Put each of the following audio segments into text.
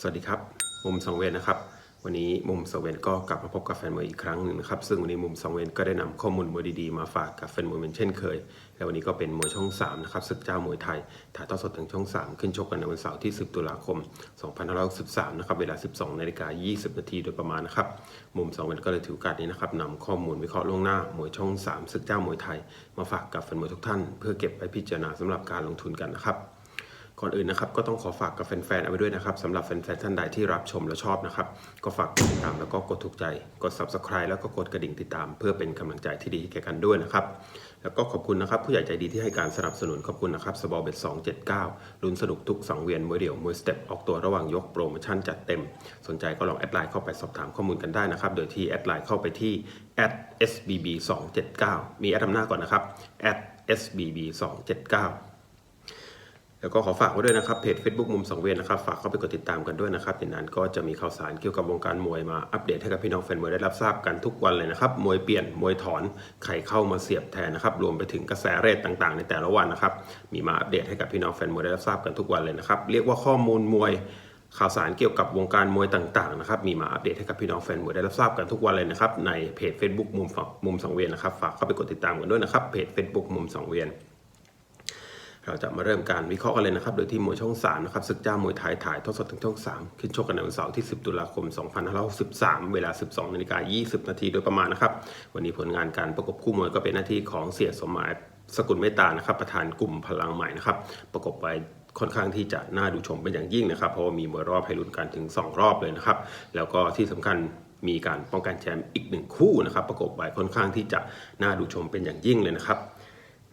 สวัสดีครับ มุมสังเวียนนะครับ วันนี้มุมสังเวียนก็กลับมาพบกับแฟนมวยอีกครั้งหนึ่งนะครับ ซึ่งวันนี้มุมสังเวียนก็ได้นำข้อมูลมวยดีๆมาฝากกับแฟนมวยเหมือนเช่นเคย และวันนี้ก็เป็นมวยช่อง3นะครับศึกเจ้ามวยไทย ถ่ายทอดสดทางช่อง 3 ขึ้นชกกันในวันเสาร์ที่ 10 ตุลาคม 2563 นะครับ เวลา 12นาฬิกา20 นาทีโดยประมาณนะครับ มุมสังเวียนก็เลยถือโอกาสนี้นะครับนำข้อมูลวิเคราะห์ล่วงหน้ามวยช่อง3ศึกเจ้ามวยไทย มาฝากกับแฟนมวยทุกท่าน เพื่อเก็บไปพิจารณาสำหรับการลงทุนกันนะครับ ก่อนอื่นนะครับก็ต้องขอฝากกับแฟนๆเอาไว้ด้วยนะครับสำหรับแฟนๆท่านใดที่รับชมและชอบนะครับ ก็ฝากกดติดตามแล้วก็กดถูกใจ กด subscribe แล้วก็กดกระดิ่งติดตาม เพื่อเป็นกำลังใจที่ดีแก่กันด้วยนะครับ แล้วก็ขอบคุณนะครับผู้ใหญ่ใจดีที่ให้การสนับสนุนขอบคุณนะครับสบอเบ็ด279ลุ้นสนุกทุกสังเวียนมวยเดี่ยวมวยสเต็ปออกตัวระหว่างยกโปรโมชั่นจัดเต็ม สนใจก็ลองแอดไลน์เข้าไปสอบถามข้อมูลกันได้นะครับ โดยที่แอดไลน์เข้าไปที่ @sbb 279 มีแอดนำหน้าก่อนนะครับ @sbb 279 แล้วก็ขอฝากไว้ด้วยนะครับเพจ Facebook มุมสังเวียนนะครับฝากเข้าไปกดติดตามกันด้วยนะครับในนั้นก็จะมีข่าวสารเกี่ยวกับวงการมวยมาอัปเดตให้กับพี่น้องแฟนมวยได้รับทราบกันทุกวันเลยนะครับมวยเปลี่ยนมวยถอนใครเข้ามาเสียบแทนนะครับรวมไปถึงกระแสเรทต่างๆ ในแต่ละวันนะครับมีมาอัปเดตให้กับพี่น้องแฟนมวยได้รับทราบกันทุกวันเลยนะครับเรียกว่าข้อมูลมวยข่าวสารเกี่ยวกับวงการมวยต่างๆนะครับมีมาอัปเดตให้กับพี่น้องแฟนมวยได้รับทราบกันทุกวันเลยนะครับในเพจ Facebook มุมมุมสังเวียนนะครับฝากเข้าไปกดติดตามกันด้วยนะครับเพจ Facebook มุมสังเวียน เราจะมาเริ่มการวิเคราะห์กันเลยนะครับ โดยที่มวยช่อง 3 นะครับศึกเจ้ามวยไทยถ่ายทอดสดทางช่อง 3 ขึ้นชกกันในวันเสาร์ที่ 10 ตุลาคม 2563 เวลา 12นาฬิกา20 นาทีโดยประมาณนะครับ วันนี้ผลงานการประกบคู่มวยก็เป็นหน้าที่ของเสียสมหมายสกุลเมตตานะครับ ประธานกลุ่มพลังใหม่นะครับ ประกบไปค่อนข้างที่จะน่าดูชมเป็นอย่างยิ่งนะครับ เพราะว่ามีมวยรอบให้ลุ้นกันถึง 2 รอบเลยนะครับ แล้วก็ที่สำคัญมีการป้องกันแชมป์อีกหนึ่งคู่นะครับ ประกบไปค่อนข้างที่จะน่าดูชมเป็นอย่างยิ่งเลยนะครับ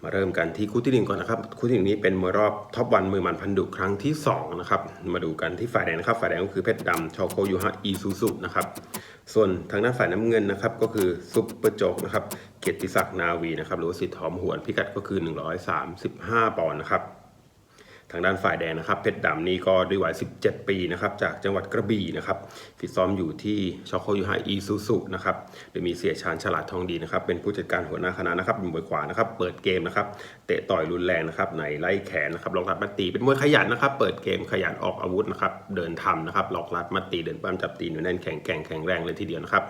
มาเริ่มกันที่คู่ที่หนึ่งก่อนนะครับ คู่ที่หนึ่งนี้เป็นมวยรอบท็อปวันมือมันพันดุครั้งที่สองนะครับมาดูกันที่ฝ่ายแดงนะครับฝ่ายแดงก็คือเพชรดำชอโคยูฮะอีซูซุนะครับส่วนทางด้านฝ่ายน้ำเงินนะครับก็คือซุปเปอร์โจกนะครับเกียรติศักดิ์นาวีนะครับหรือว่าสิทธิ์หอมหวนพิกัดก็คือ 135 ปอนด์นะครับางด้านฝ่ายแดงนะครับ เพชรดำนี่ก็ด้วยวัย 17 ปีนะครับ จากจังหวัดกระบี่นะครับฟิตซ้อมอยู่ที่ชอโคยูไฮอีซูซุนะครับโดยมีเสียชาญฉลาดทองดีนะครับ เป็นผู้จัดการหัวหน้าคณะนะครับเป็นมวยขวานะครับ เปิดเกมนะครับ เตะต่อยรุนแรงนะครับ ในไล่แขนนะครับ ล็อกรัดมัดตี เป็นมวยขยันนะครับ เปิดเกมขยันออกอาวุธนะครับ เดินทำนะครับ ล็อกรัดมัดตี เดินปั้มจับตีหนูแน่นแข็งแกร่งแข็งแรงเลยทีเดียวนะครับ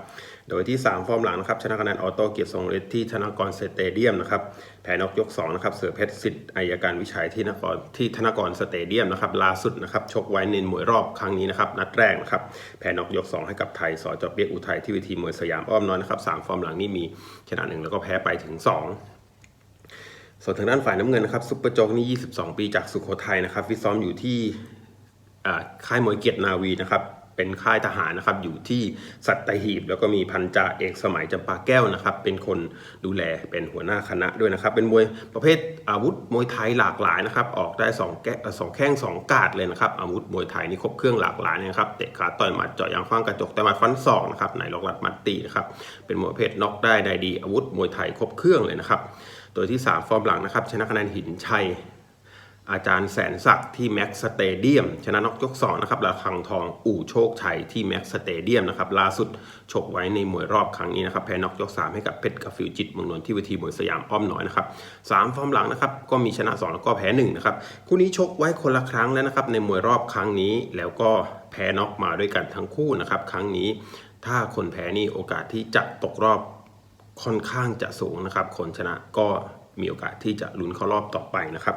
โดยที่ 3 ฟอร์มหลังนะครับ ชนะคะแนนออโต้เกียรติทรงฤทธิ์ที่ธนากรสเตเดียมนะครับ แพ้นอกยก2นะครับ เสือเพชรสิทธิ์อายการวิชัยที่นครที่ธนกรสเตเดียมนะครับล่าสุดนะครับชกไว้ในมวยรอบครั้งนี้นะครับนัดแรกนะครับแพ้นอกยก 2 ให้กับไทยสอจอบเปียกอุทัยที่เวทีมวยสยามอ้อมน้อยนะครับสามฟอร์มหลังนี่มีชนะหนึ่งแล้วก็แพ้ไปถึง 2ส่วนทางด้านฝ่ายน้ำเงินนะครับซุปเปอร์โจกนี่ 22 ปีจากสุโขทัยนะครับฟิตซ้อมอยู่ที่ค่ายมวยเกียรตินาวีนะครับ เป็นค่ายทหารนะครับอยู่ที่สัตหีบ แล้วก็มีพันจ่าเอกสมัยจำปาแก้วนะครับ เป็นคนดูแลเป็นหัวหน้าคณะด้วยนะครับ เป็นมวยประเภทอาวุธมวยไทยหลากหลายนะครับออกได้2แกสองแข้งสองกาดเลยนะครับอาวุธมวยไทยนี่ครบเครื่องหลากหลายนะครับเตะขาต่อยหมัดเจาะยางคว้างกระจกแต่หมัดฟันศอกนะครับไหนล็อกรัดมัดตีนะครับเป็นมวยประเภทน็อกได้ได้ดี อาวุธมวยไทยครบเครื่องเลยนะครับโดยที่ 3 ฟอร์มหลังนะครับชนะคะแนนหินชัย อาจารย์แสนศักดิ์ที่แม็กสเตเดียมชนะน็อกยก2นะครับระคังทองอู่โชคชัยที่แม็กสเตเดียมนะครับล่าสุดชกไว้ในมวยรอบครั้งนี้นะครับแพ้น็อกยก3ให้กับเพชรกับฟิวจิตเมืองนนท์ที่เวทีมวยสยามอ้อมน้อยนะครับสามฟอร์มหลังนะครับก็มีชนะ2แล้วก็แพ้1นะครับคู่นี้ชกไว้คนละครั้งแล้วนะครับในมวยรอบครั้งนี้แล้วก็แพ้น็อกมาด้วยกันทั้งคู่นะครับครั้งนี้ ถ้าคนแพ้นี่โอกาสที่จะตกรอบค่อนข้างจะสูงนะครับคนชนะก็ มีโอกาสที่จะลุ้นเข้ารอบต่อไปนะครับ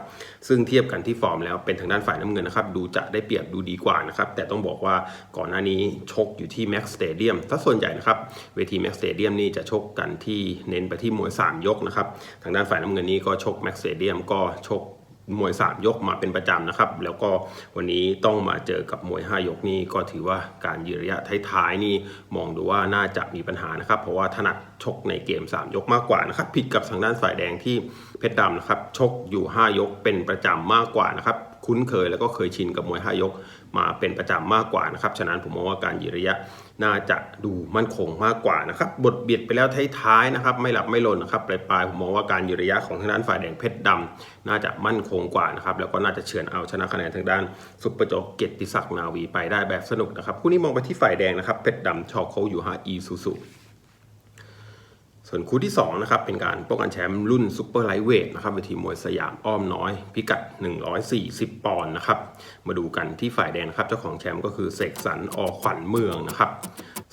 ซึ่งเทียบกันที่ฟอร์มแล้วเป็นทางด้านฝ่ายน้ำเงินนะครับดูจะได้เปรียบดูดีกว่านะครับแต่ต้องบอกว่าก่อนหน้านี้ชกอยู่ที่แม็กซ์เดียมถ้าส่วนใหญ่นะครับเวทีแม็กสเตเดียมนี่จะชกกันที่เน้นไปที่มวย 3 ยกนะครับทางด้านฝ่ายน้ำเงินนี้ก็ชกแม็กสเตเดียมก็ชก มวย 3 ยกมาเป็นประจำนะครับ แล้วก็วันนี้ต้องมาเจอกับมวย 5 ยกนี่ก็ถือว่าการยืนระยะท้ายๆนี่มองดูว่าน่าจะมีปัญหานะครับ เพราะว่าถนัดชกในเกม 3 ยกมากกว่านะครับผิดกับทางด้านฝ่ายแดงที่เพชรดำนะครับชกอยู่ 5 ยกเป็นประจำมากกว่านะครับคุ้นเคยแล้วก็เคยชินกับมวย 5 ยกมาเป็นประจำมากกว่านะครับฉะนั้นผมมองว่าการยืนระยะ น่าจะดูมั่นคงมากกว่านะครับบทเบียดไปแล้วท้ายๆนะครับ ไม่หลับไม่หล่นนะครับปลายๆผมมองว่าการยืนระยะของทางด้านฝ่ายแดงเพชรดำน่าจะมั่นคงกว่านะครับแล้วก็น่าจะเฉือนเอาชนะคะแนนทางด้านสุปปอร์โจกเกียรติศักดิ์นาวีไปได้แบบสนุกนะครับคู่นี้มองไปที่ฝ่ายแดงนะครับเพชรดำชอโคอยู่ฮาอีซูซู ส่วนคู่ที่2นะครับเป็นการป้องกันแชมป์รุ่นซูเปอร์ไลท์เวทนะครับเวทีมวยสยามอ้อมน้อย พิกัด 140 ปอนด์นะครับมาดูกันที่ฝ่ายแดงนะครับเจ้าของแชมป์ก็คือเสกสรรอขวัญเมืองนะครับ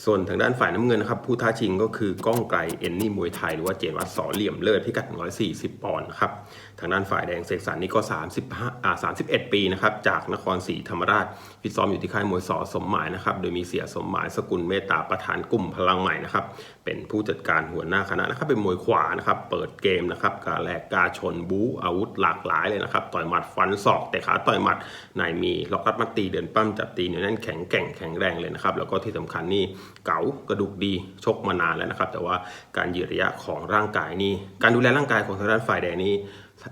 ส่วนทางด้านฝ่ายน้ำเงินนะครับผู้ท้าชิงก็คือก้องไกลเอนนี่มวยไทยหรือว่าเจนวัดสอเหลี่ยมเลิศพิกัด 140 ปอนด์นะครับทางด้านฝ่ายแดงเสกสรรนี่ก็ 35อ่า31 ปีนะครับจากนครศรีธรรมราชฟิตซ้อมอยู่ที่ค่ายมวยสอสมหมายนะครับโดยมีเสียสมหมายสกุลเมตตาประธานกลุ่มพลังใหม่นะครับเป็นผู้จัดการหัวหน้าคณะนะครับเป็นมวยขวานะครับเปิดเกมนะครับกาแลกกาชนบูอาวุธหลากหลายเลยนะครับต่อยหมัดฟันศอกแต่ขาต่อยหมัดในมีล็อกรัดมัดตีเดินปั้มจับตีเหนียวแน่นแข็งแกร่งแข็งแรงเลยนะครับแล้วก็ที่สำคัญนี่เก๋ากระดูกดีชกมานานแล้วนะครับ แต่ว่าการยืดระยะของร่างกายนี่การดูแลร่างกายของทางด้านฝ่ายแดงนี่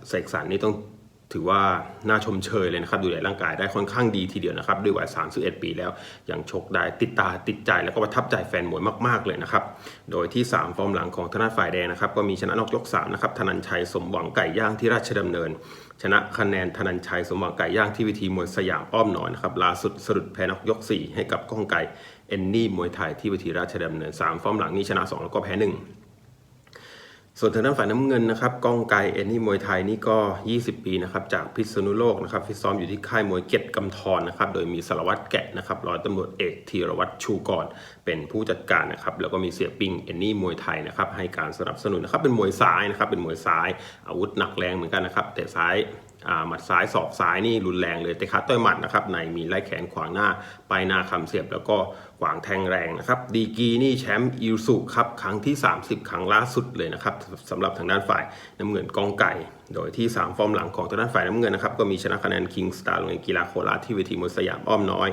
เสกสรรนี่ต้อง ถือว่าน่าชมเชยเลยนะครับ ดูแลร่างกายได้ค่อนข้างดีทีเดียวนะครับ ด้วยวัย 31 ปีแล้ว ยังชกได้ติดตาติดใจแล้วก็ประทับใจแฟนมวยมาก ๆ เลยนะครับ โดยที่ 3 ฟอร์มหลังของธนาฝ่ายแดงนะครับ ก็มีชนะนอกยก 3 นะครับธนันชัยสมหวังไก่ย่างที่ราชดำเนิน ชนะคะแนนธนันชัยสมหวังไก่ย่างที่วิธีมวยสยามอ้อมหนอนนะครับล่าสุดสรุดแพ้นอกยก 4 ให้กับก้องไก่เอนนี่มวยไทยที่วิธีราชดำเนิน 3 ฟอร์มหลังนี้ชนะ 2 แล้วก็แพ้1 ส่วนทางด้านฝ่ายน้ำเงินนะครับก้องไกเอ็นนี่มวยไทยนี่ก็ 20 ปีนะครับจากพิษณุโลกนะครับฟิตซ้อมอยู่ที่ค่ายมวยเก็ตกำธรนะครับโดยมีสารวัตรแกะนะครับร้อยตำรวจเอกธีรวัตรชูกรเป็นผู้จัดการนะครับแล้วก็มีเสียปิงเอ็นนี่มวยไทยนะครับให้การสนับสนุนนะครับเป็นมวยซ้ายนะครับเป็นมวยซ้ายอาวุธหนักแรงเหมือนกันนะครับแต่ซ้ายอ่าหมัดซ้ายศอกซ้ายนี่รุนแรงเลยแต่คัดต่อยหมัดนะครับในมีไล่แขนขวางหน้าปลายหน้าคำเสียบแล้วก็ วางแทงแรงนะครับ ดีกีนี่แชมป์อิวสุครับครั้งที่ 30 ครั้งล่าสุดเลยนะครับสำหรับทางด้านฝ่ายน้ำเงินกองไก่ โดยที่ 3 ฟอร์มหลังของทางด้านฝ่ายน้ำเงินนะครับก็มีชนะคะแนนคิงสตาร์โรงเรียนกีฬาโคราชที่เวทีมวยสยามอ้อมน้อย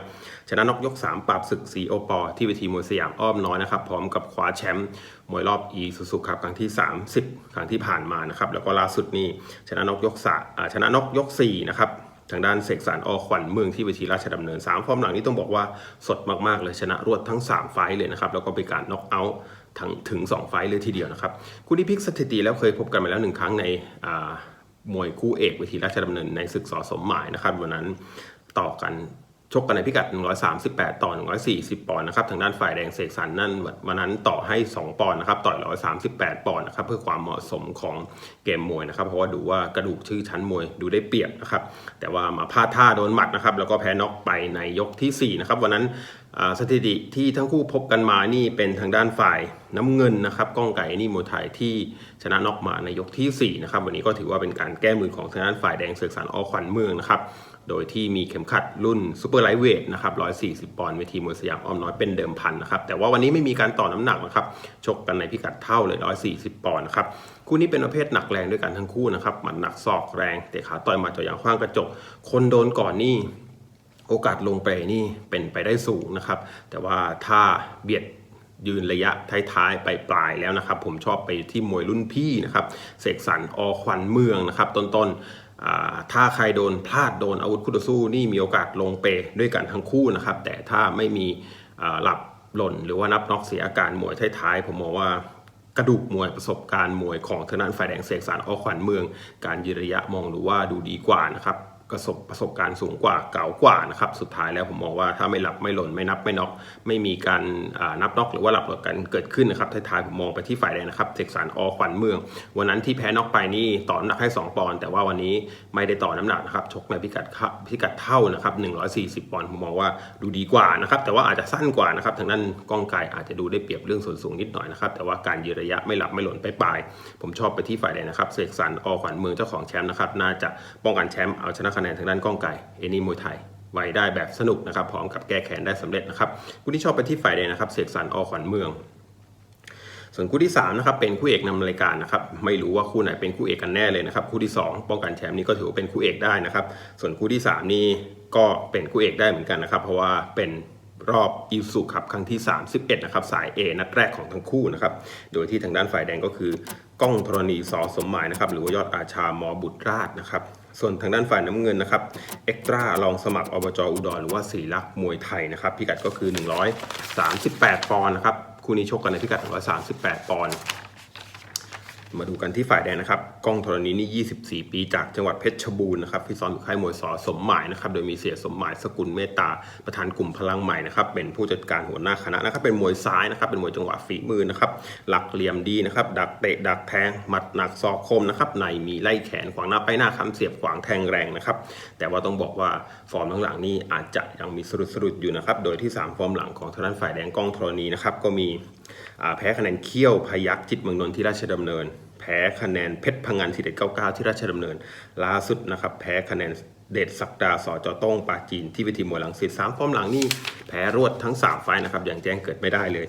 ชนะนกยก 3 ปราบศึกสีโอปอที่เวทีมวยสยามอ้อมน้อยนะครับพร้อมกับคว้าแชมป์มวยรอบอีซูซูครับครั้งที่ 30 ครั้งที่ผ่านมานะครับแล้วก็ล่าสุดนี่ชนะนกยกสาอ่าชนะนกยก4นะครับ ทางด้านเสกสรรอขวัญเมืองที่เวทีราชดำเนิน 3 ฟอร์มหลังนี้ต้องบอกว่าสดมากๆเลยชนะรวดทั้ง 3 ไฟต์เลยนะครับ แล้วก็เป็นการน็อกเอาท์ทั้งถึง 2 ไฟต์เลยทีเดียวนะครับ คู่นี้พลิกสถิติแล้วเคยพบกันมาแล้วหนึ่งครั้งในมวยคู่เอกเวทีราชดำเนินในศึกสอสมหมายนะครับวันนั้นต่อกัน ชกกันในพิกัด 138 ต่อ 140 ปอนด์นะครับ ทางด้านฝ่ายแดงเสกสรรนั่นวันนั้นต่อให้ 2 ปอนด์นะครับ ต่อย 138 ปอนด์นะครับ เพื่อความเหมาะสมของเกมมวยนะครับ เพราะว่าดูว่ากระดูกชื่อชั้นมวยดูได้เปรียบนะครับ แต่ว่ามาพลาดท่าโดนหมัดนะครับ แล้วก็แพ้น็อกไปในยกที่ 4 นะครับ วันนั้นสถิติที่ทั้งคู่พบกันมานี่เป็นทางด้านฝ่ายน้ำเงินนะครับก้องไก่นี่มวยไทยที่ชนะน็อกมาในยกที่4นะครับ วันนี้ก็ถือว่าเป็นการแก้มือของทางด้านฝ่ายแดงเสกสรรอขวัญเมืองนะครับ โดยที่มีเข็มขัดรุ่นซูเปอร์ไลท์เวทนะครับ140 ปอนด์เวทีมวยสยามอ้อมน้อยเป็นเดิมพันนะครับ แต่ว่าวันนี้ไม่มีการต่อน้ำหนักนะครับ ชกกันในพิกัดเท่าเลย 140 ปอนด์นะครับ คู่นี้เป็นประเภทหนักแรงด้วยกันทั้งคู่นะครับ หมัดหนักศอกแรง เตะขาต่อยหมัดจ่อยางขว้างกระจก คนโดนก่อนนี่โอกาสลงเปรนี่เป็นไปได้สูงนะครับ แต่ว่าถ้าเบียดยืนระยะท้ายๆไปปลายแล้วนะครับ ผมชอบไปที่มวยรุ่นพี่นะครับ เสกสรรอขวัญเมืองนะครับ ต้นๆ ถ้าใครโดนพลาดโดนอาวุธคู่ต่อสู้นี่มีโอกาสลงเปด้วยกันทั้งคู่นะครับ แต่ถ้าไม่มีหลับหล่นหรือว่านับน็อกเสียอาการมวยท้ายๆผมมองว่ากระดูกมวยประสบการณ์มวยของทางด้านฝ่ายแดงเสกสรรอขวัญเมือง การยืนระยะมองหรือว่าดูดีกว่านะครับ ประสบประสบการณ์สูงกว่าเก่ากว่านะครับสุดท้ายแล้วผมมองว่าถ้าไม่หลับไม่หล่นไม่นับไม่น็อกไม่มีการนับน็อกหรือว่าหลับหลดกันเกิดขึ้นนะครับท้ายๆผมมองไปที่ฝ่ายแดงนะครับเสกสรรอขวัญเมือง วันนั้นที่แพ้น็อกไปนี่ต่อน้ำหนักให้ 2 ปอนด์แต่ว่าวันนี้ไม่ได้ต่อน้ำหนักนะครับชกในพิกัดพิกัดเท่านะครับ140 ปอนด์ผมมองว่าดูดีกว่านะครับแต่ว่าอาจจะสั้นกว่านะครับทางด้านกล้องไก่อาจจะดูได้เปรียบเรื่องส่วนสูงนิดหน่อยนะครับแต่ว่าการยืนระยะไม่หลับไม่หล่นไปปลายผมชอบไปที่ฝ่ายแดงนะครับเสกสรรอขวัญเมืองเจ้าของแชมป์นะครับน่าจะป้องกันแชมป์เอาชนะคะะแนนทางด้านก้องไก่เอนี่มวยไทยไว้ได้แบบสนุกนะครับพร้อมกับแก้แค้นได้สำเร็จนะครับผู้ที่ชอบไปที่ฝ่ายแดงนะครับเสกสรรอขวัญเมือง ส่วนคู่ที่3นะครับเป็นคู่เอกนำรายการนะครับไม่รู้ว่าคู่ไหนเป็นคู่เอกกันแน่เลยนะครับคู่ที่ 2 ป้องกันแชมป์นี่ก็ถือว่าเป็นคู่เอกได้นะครับส่วนคู่ที่ 3 นี่ก็เป็นคู่เอกได้เหมือนกันนะครับ เพราะว่าเป็นรอบอิวสุครับครั้งที่ 31นะครับสาย A นัดแรกของทั้งคู่นะครับโดยที่ทางด้านฝ่ายแดงก็คือ ก้องธรณีสอสมหมายนะครับหรือว่ายอดอาชามอบุตรราชนะครับ ส่วนทางด้านฝ่ายน้ำเงินนะครับ เอ็กตร้าลองสมัครอบจอุดรหรือว่าศรีลักษ์มวยไทยนะครับ พิกัดก็คือ 138 ปอนด์นะครับ คู่นี้ชกกันในพิกัดว่า 38 ปอนด์ มาดูกันที่ฝ่ายแดงนะครับกล้องธรณีนี่ 24 ปีจากจังหวัดเพชรบูรณ์นะครับที่ซ้อมอยู่ค่ายมวยสอสมหมายนะครับโดยมีเสียสมหมายสกุลเมตตาประธานกลุ่มพลังใหม่นะครับเป็นผู้จัดการหัวหน้าคณะนะครับเป็นมวยซ้ายนะครับเป็นมวยจังหวะฝีมือนะครับหลักเหลี่ยมดีนะครับดักเตะดักแทงหมัดหนักศอกคมนะครับในมีไล่แขนขวางหน้าไปหน้าคำเสียบขวางแทงแรงนะครับแต่ว่าต้องบอกว่าฟอร์มหลังๆนี้อาจจะยังมีสรุดสรุดๆอยู่นะครับโดยที่ 3 ฟอร์มหลังของทางด้านฝ่ายแดงกล้องธรณีนะครับก็มี แพ้คะแนนเขี้ยวพยักจิตเมืองนนท์ที่ราชดำเนิน แพ้คะแนนเพชรพังงานทีเด็ด99ที่ราชดำเนิน ล่าสุดนะครับแพ้คะแนนเดชศักดาสอจอต้งปาจีนที่เวิธีมวยหลังสิตสามฟอร์มหลังนี่แพ้รวดทั้ง3ไฟนะครับอย่างแจ้งเกิดไม่ได้เลย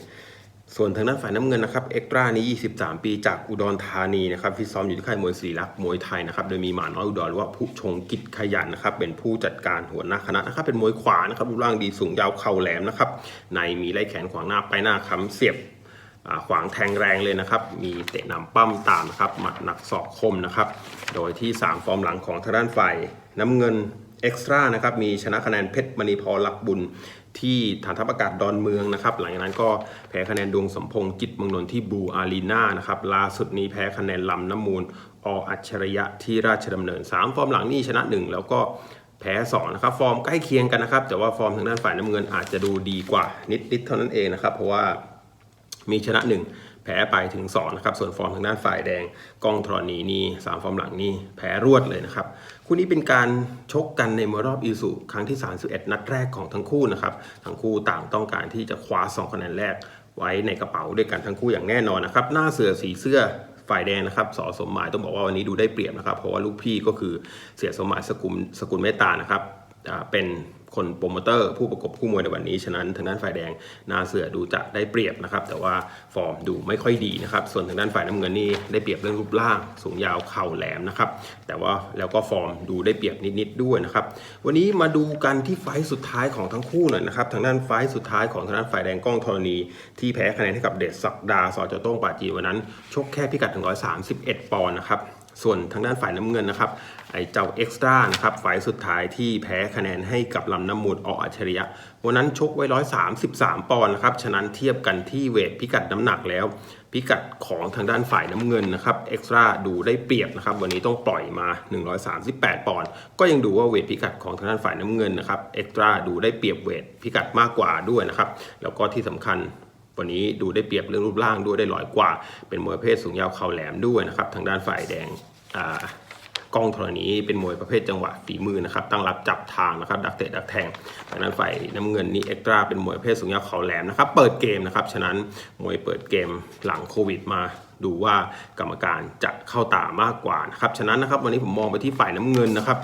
ส่วนทางด้านฝ่ายน้ำเงินนะครับเอ็กตร้านี้ 23 ปีจากอุดรธานีนะครับฟิตซ้อมอยู่ที่ค่ายมวยศรีลักมวยไทยนะครับโดยมีหมาน้อยอุดรหรือว่าผู้ชงกิจขยันนะครับเป็นผู้จัดการหัวหน้าคณะนะครับเป็นมวยขวานะครับรูปร่างดีสูงยาวเข่าแหลมนะครับในมีไล่แขนขวางหน้าไปหน้าค้ำเสียบขวางแทงแรงเลยนะครับ มีเตะนำปั้มตามนะครับ หมัดหนักศอกคมนะครับ โดยที่ 3 ฟอร์มหลังของทางด้านฝ่ายน้ำเงิน เอ็กซ์ตร้านะครับมีชนะคะแนนเพชรมณีพรลักบุญที่ฐานทัพอากาศดอนเมืองนะครับ หลังจากนั้นก็แพ้คะแนนดวงสมพงษ์จิตเมืองนนท์ที่บูอารีนานะครับล่าสุดนี้แพ้คะแนนลำน้ำมูลออัจฉริยะที่ราชดำเนิน 3 ฟอร์มหลังนี่ชนะ 1 แล้วก็แพ้2นะครับฟอร์มใกล้เคียงกันนะครับ แต่ว่าฟอร์มทางด้านฝ่ายน้ำเงินอาจจะดูดีกว่านิดๆเท่านั้นเองนะครับ เพราะว่ามีชนะ 1 แพ้ไปถึง2นะครับส่วนฟอร์มทางด้านฝ่ายแดงกองธรณีนี่3ฟอร์มหลังนี่แพ้รวดเลยนะครับ คู่นี้เป็นการชกกันในมวยรอบอีสุครั้งที่ 31 นัดแรกของทั้งคู่นะครับ ทั้งคู่ต่างต้องการที่จะคว้า2คะแนนแรกไว้ในกระเป๋าด้วยกันทั้งคู่อย่างแน่นอนนะครับ หน้าเสือสีเสื้อฝ่ายแดงนะครับสอสมหมายต้องบอกว่าวันนี้ดูได้เปรียบนะครับ เพราะว่าลูกพี่ก็คือเสียสมหมายสกุลสกุลเมตตานะครับเป็น คนโปรโมเตอร์ผู้ประกบคู่มวยในวันนี้ ฉะนั้นทางด้านฝ่ายแดงนาเสือดูจะได้เปรียบนะครับ แต่ว่าฟอร์มดูไม่ค่อยดีนะครับ ส่วนทางด้านฝ่ายน้ำเงินนี่ได้เปรียบเรื่องรูปร่าง สูงยาวเข่าแหลมนะครับ แต่ว่าแล้วก็ฟอร์มดูได้เปรียบนิดๆด้วยนะครับ วันนี้มาดูกันที่ไฟสุดท้ายของทั้งคู่หน่อยนะครับ ทางด้านไฟสุดท้ายของทางด้านฝ่ายแดงกล้องธรณี ที่แพ้คะแนนให้กับเดชศักดาสอจโต้งปาจีวันนั้น ชกแค่พิกัด131ปอนด์นะครับ ส่วนทางด้านฝ่ายน้ำเงินนะครับไอ้เจ้าเอ็กซ์ตร้านะครับฝ่ายสุดท้ายที่แพ้คะแนนให้กับลำน้ำมูลออัจฉริยะ วันนั้นชกไว้133ปอนด์นะครับฉะนั้นเทียบกันที่เวทพิกัดน้ำหนักแล้ว พิกัดของทางด้านฝ่ายน้ำเงินนะครับเอ็กซ์ตร้าดูได้เปรียบนะครับวันนี้ต้องปล่อยมา 138 ปอนด์ก็ยังดูว่าเวทพิกัดของทางด้านฝ่ายน้ำเงินนะครับเอ็กซ์ตร้าดูได้เปรียบเวทพิกัดมากกว่าด้วยนะครับแล้วก็ที่สำคัญวันนี้ดูได้เปรียบเรื่องรูปร่างด้วยได้ลอยกว่า เป็นมวยเภทสูงยาวเข่าแหลมด้วยนะครับ ทางด้านฝ่ายแดงอ่า กล้องธรณีเป็นมวยประเภทจังหวะฝีมือนะครับ ตั้งรับจับทางนะครับ ดักเตะดักแทงทางด้นฝ่ายน้ำเงินนี่เอ็กตราเป็นมวยประเภทสูงยาวเข่าแหลมนะครับ เปิดเกมนะครับ ฉะนั้นมวยเปิดเกมหลังโควิดมาดูว่ากรรมการจะเข้าตามากกว่านะครับ ฉะนั้นนะครับวันนี้ผมมองไปที่ฝ่ายน้ำเงินนะครับ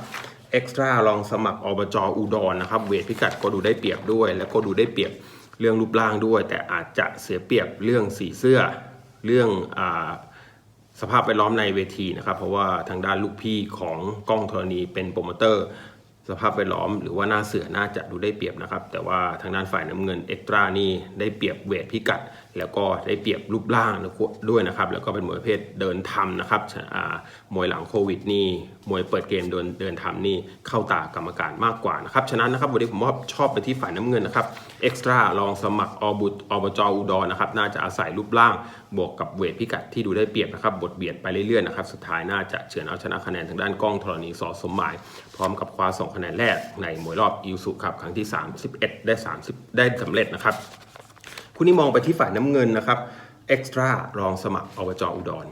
เอ็กซ์ตร้าลองสมัครอบจอุดรนะครับ เวทพิกัดก็ดูได้เปรียบด้วย แล้วก็ดูได้เปรียบเรื่องรูปร่างด้วย แต่อาจจะเสียเปรียบเรื่องสีเสื้อ เรื่องอา สภาพแวดล้อมในเวทีนะครับ เพราะว่าทางด้านลูกพี่ของกล้องธรณีเป็นโปรโมเตอร์ สภาพแวดล้อมหรือว่าหน้าเสือน่าจะดูได้เปรียบนะครับ แต่ว่าทางด้านฝ่ายน้ำเงินเอ็กตร้านี่ได้เปรียบเวทพิกัด แล้วก็ได้เปรียบรูปร่างด้วยนะครับ แล้วก็เป็นมวยประเภทเดินทำนะครับมวยหลังโควิดนี่มวยเปิดเกมเดินเดินทำนี่เข้าตากรรมการมากกว่านะครับฉะนั้นนะครับวันนี้ผมชอบไปที่ฝ่ายน้ำเงินนะครับเอ็กซ์ตร้าลองสมัครอบุตอบจอุดรนะครับน่าจะอาศัยรูปร่างบวกกับเวทพิกัดที่ดูได้เปรียบนะครับบทเบียดไปเรื่อยๆนะครับสุดท้ายน่าจะเฉือนเอาชนะคะแนนทางด้านกล้องธรณีสอสมหมาย พร้อมกับคว้าสองคะแนนแรกในมวยรอบอิวสุครับครั้งที่ 31 ได้ 30 ได้สำเร็จนะครับคู่นี้มองไปที่ฝ่ายน้ำเงินนะครับเอ็กซ์ตร้ารองสมัครอบจอุดร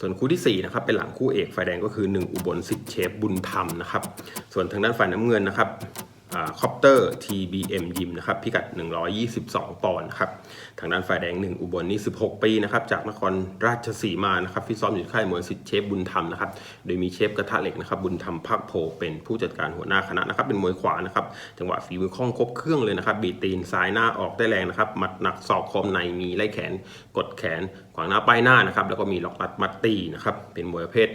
ส่วนคู่ที่4นะครับเป็นหลังคู่เอกฝ่ายแดงก็คือ 1 อุบลสิทธิ์เชฟบุญธรรมนะครับส่วนทางด้านฝ่ายน้ำเงินนะครับ คอปเตอร์ TBM ยิมนะครับพิกัด 122 ปอนด์ครับทางด้านฝ่ายแดง 1 อุบลนี่ 16 ปีนะครับจากนครราชสีมานะครับที่ซ้อมอยู่ค่ายมวยสิทธิ์เชฟบุญธรรมนะครับโดยมีเชฟกระทะเหล็กนะครับบุญธรรมภาคโพเป็นผู้จัดการหัวหน้าคณะนะครับเป็นมวยขวานะครับจังหวะฝีมือคล่องครบเครื่องเลยนะครับบีตีนซ้ายหน้าออกได้แรงนะครับหมัดหนักศอกคมในมีไล่แขนกดแขน ขวางหน้าป้ายหน้านะครับแล้วก็มีล็อกรัดมัดตีนะครับเป็นมวยประเภท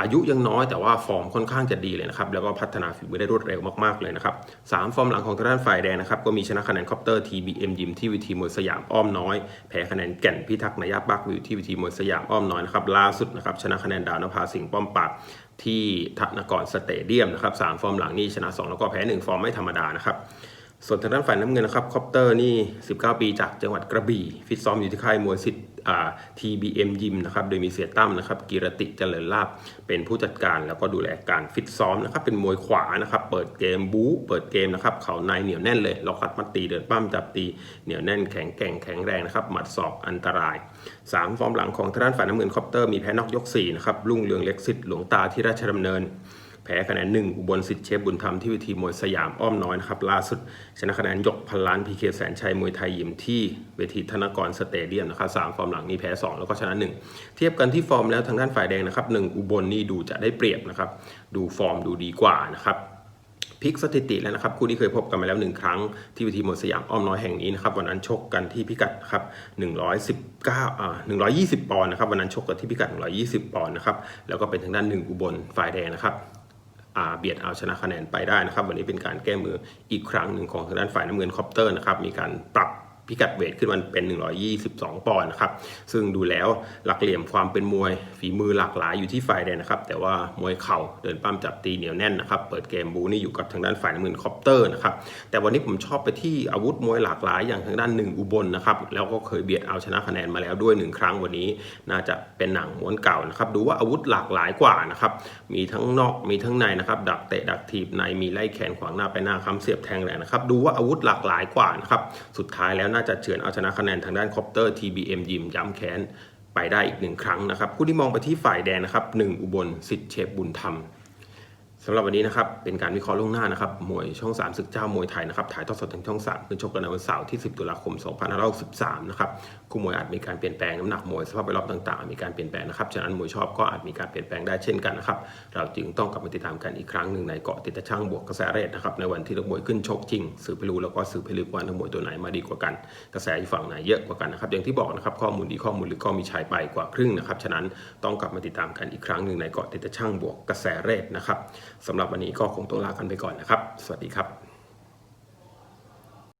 อายุยังน้อยแต่ว่าฟอร์มค่อนข้างจะดีเลยนะครับแล้วก็พัฒนาฝีมือได้รวดเร็วมากๆเลยนะครับสามฟอร์มหลังของทางด้านฝ่ายแดงนะครับก็มีชนะคะแนนคอปเตอร์ TBM ยิมที่วิธีมวยสยามอ้อมน้อยแพ้คะแนนแก่นพิทักษ์นายาบักวิวที่วิธีมวยสยามอ้อมน้อยนะครับล่าสุดนะครับชนะคะแนนดาวนภาสิงห์ป้อมปากที่ธนกรสเตเดียมนะครับสามฟอร์มหลังนี่ชนะ 2 แล้วก็แพ้ 1 ฟอร์มไม่ธรรมดานะครับส่วนทางด้านฝ่ายน้ำเงินนะครับคอปเตอร์นี่ 19 ปีจากจังหวัดกระบี่ฟิตซ้อมอยู่ที่ค่ายมวยสิทธิ์ TBM ยิมนะครับโดยมีเสียตั้มนะครับกิรติเจริญลาบเป็นผู้จัดการแล้วก็ดูแลการฟิตซ้อมนะครับเป็นมวยขวานะครับเปิดเกมบู๊เปิดเกมนะครับเขาในเหนียวแน่นเลยล็อกคัดมัดตีเดินปั้มจับตีเหนียวแน่นแข็งแกร่งแข็งแรงนะครับหมัดศอกอันตราย 3 ฟอร์มหลังของทางด้านฝ่ายน้ำเงินคอปเตอร์มีแพ้นอกยก4นะครับรุ่งเรืองเล็กสิทธิ์หลวงตาที่ราชดำเนิน แพ้คะแนนหนึ่งอุบลสิทธิ์เชฟบุญธรรมที่เวทีมวยสยามอ้อมน้อยนะครับล่าสุด ชนะคะแนนยกพันล้านพีเคแสนชัยมวยไทยยิมที่เวทีธนกรสเตเดียมนะครับสามฟอร์มหลังนี้แพ้ 2 แล้วก็ชนะ 1 เทียบกันที่ฟอร์มแล้วทางด้านฝ่ายแดงนะครับหนึ่งอุบลนี่ดูจะได้เปรียบนะครับดูฟอร์มดูดีกว่านะครับพลิกสถิติแล้วนะครับคู่นี้เคยพบกันมาแล้วหนึ่งครั้งที่วิธีมวยสยามอ้อมน้อยแห่งนี้นะครับวันนั้นชกกันที่พิกัดครับ119อ่า120 ปอนด์นะครับวันนั้นชกกันที่พิกัด 120 ปอนด์นะครับแล้วก็เป็นทางด้านหนึ่งอุบลฝ่ายแดงนะครับ เบียดเอาชนะคะแนนไปได้นะครับ วันนี้เป็นการแก้มืออีกครั้งหนึ่งของทางด้านฝ่ายน้ำเงินคอปเตอร์นะครับมีการปรับ พิกัดเวทขึ้นมันเป็น 122 ปอนด์นะครับ ซึ่งดูแล้วหลักเหลี่ยมความเป็นมวยฝีมือหลากหลายอยู่ที่ฝ่ายแดงนะครับ แต่ว่ามวยเข่าเดินปั้มจับตีเหนียวแน่นนะครับ เปิดเกมบูนี่อยู่กับทางด้านฝ่ายน้ำเงินคอปเตอร์นะครับ แต่วันนี้ผมชอบไปที่อาวุธมวยหลากหลายอย่างทางด้านหนึ่งอุบลนะครับ แล้วก็เคยเบียดเอาชนะคะแนนมาแล้วด้วยหนึ่งครั้งวันนี้ น่าจะเป็นหนังม้วนเก่านะครับ ดูว่าอาวุธหลากหลายกว่านะครับ มีทั้งนอกมีทั้งในนะครับ ดักเตะดักถีบในมีไล่แขนขวางหน้าไปหน้าคำเสียบแทงแรงนะครับ ดูว่าอาวุธหลากหลายกว่านะครับ สุดท้ายแล้วน่าจะเฉือนเอาชนะคะแนนทางด้านคอปเตอร์ TBM ยิมย้ำแค้นไปได้อีกหนึ่งครั้งนะครับคู่ที่มองไปที่ฝ่ายแดงนะครับหนึ่งอุบลสิทธิ์เชฟบุญธรรม สำหรับวันนี้นะครับเป็นการวิเคราะห์ล่วงหน้านะครับมวยช่อง 3 ศึกเจ้ามวยไทยนะครับถ่ายทอดสดทางช่อง 3 คือชกกันในวันเสาร์ที่ 10 ตุลาคม 2563 นะครับคู่มวยอาจมีการเปลี่ยนแปลงน้ำหนักมวยสภาพแวดล้อมต่างๆ มีการเปลี่ยนแปลงนะครับฉะนั้นมวยชอบก็อาจมีการเปลี่ยนแปลงได้เช่นกันนะครับเราจึงต้องกลับมาติดตามกันอีกครั้งหนึ่งในเกาะติดตะช่างบวกกระแสเรทนะครับในวันที่นักมวยขึ้นชกจริงสืบไปรู้แล้วก็สืบไปลึกว่านักมวยตัวไหนมาดีกว่ากัน กระแสฝั่งไหนเยอะกว่ากันนะครับอย่างที่บอกนะครับข้อมูลดีข้อมูลหรือก็มีชายไปกว่าครึ่งนะครับฉะนั้นต้องกลับมาติดตามกันอีกครั้งหนึ่งในเกาะติดตะช่างบวกกระแสเรทนะครับ สำหรับวันนี้ก็คงต้องลากันไปก่อนนะครับ สวัสดีครับ